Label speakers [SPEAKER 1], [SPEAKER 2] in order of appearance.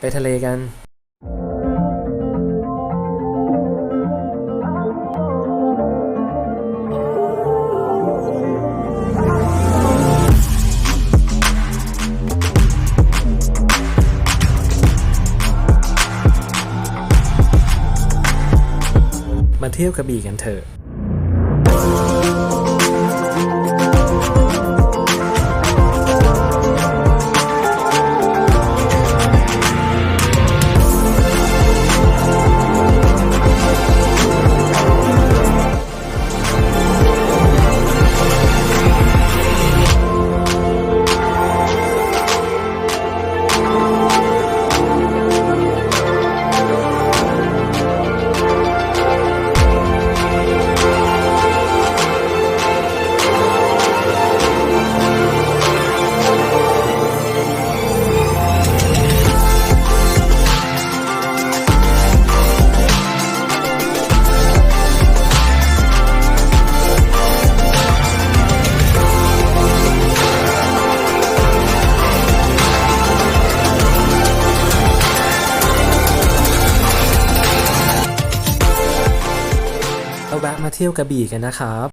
[SPEAKER 1] ไปทะเลกันมาเที่ยวกระบี่กันเถอะ เราแวะมาเที่ยวกระบี่กันนะครับ